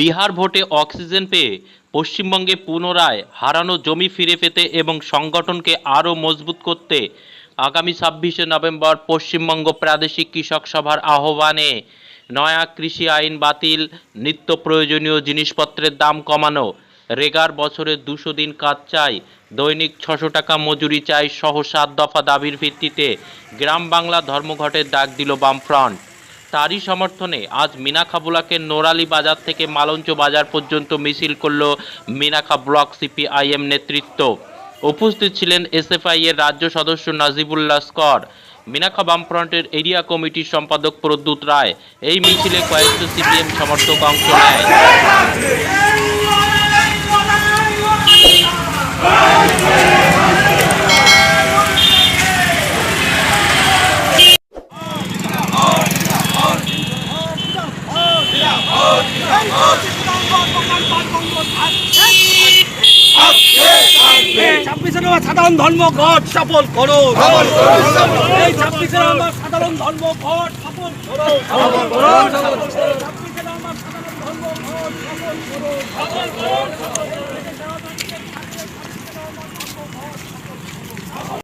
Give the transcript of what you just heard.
বিহার ভোটে অক্সিজেন পেয়ে পশ্চিমবঙ্গে পুনরায় হারানো জমি ফিরে পেতে এবং সংগঠনকে আরও মজবুত করতে আগামী ছাব্বিশে নভেম্বর পশ্চিমবঙ্গ প্রাদেশিক কৃষক সভার আহ্বানে নয়া কৃষি আইন বাতিল, নিত্য প্রয়োজনীয় জিনিসপত্রের দাম কমানো, রেগার বছরে দুশো দিন কাজ চাই, দৈনিক ছশো টাকা মজুরি চাই সহ সাত দফা দাবির ভিত্তিতে গ্রাম বাংলা ধর্মঘটের ডাক দিল বামফ্রন্ট। তারই সমর্থনে আজ মিনাখা ব্লকের নোরালি বাজার থেকে মালঞ্চ বাজার পর্যন্ত মিছিল করল মিনাখা ব্লক সিপিআইএম নেতৃত্ব। উপস্থিত ছিলেন এসএফআই এর রাজ্য সদস্য নাজিবুল লস্কর মিনাখা বামফ্রন্টের এরিয়া কমিটির সম্পাদক প্রদ্যুৎ রায়। এই মিছিলে কয়েকশো সিপিএম সমর্থক অংশ নেয়। ছাব্বিশে নম্বর সাধারণ ধর্মঘট সফল করো সাধারণ ধর্মঘট সফল করো ছাব্বিশে সাধারণ ধর্মঘট সফল করো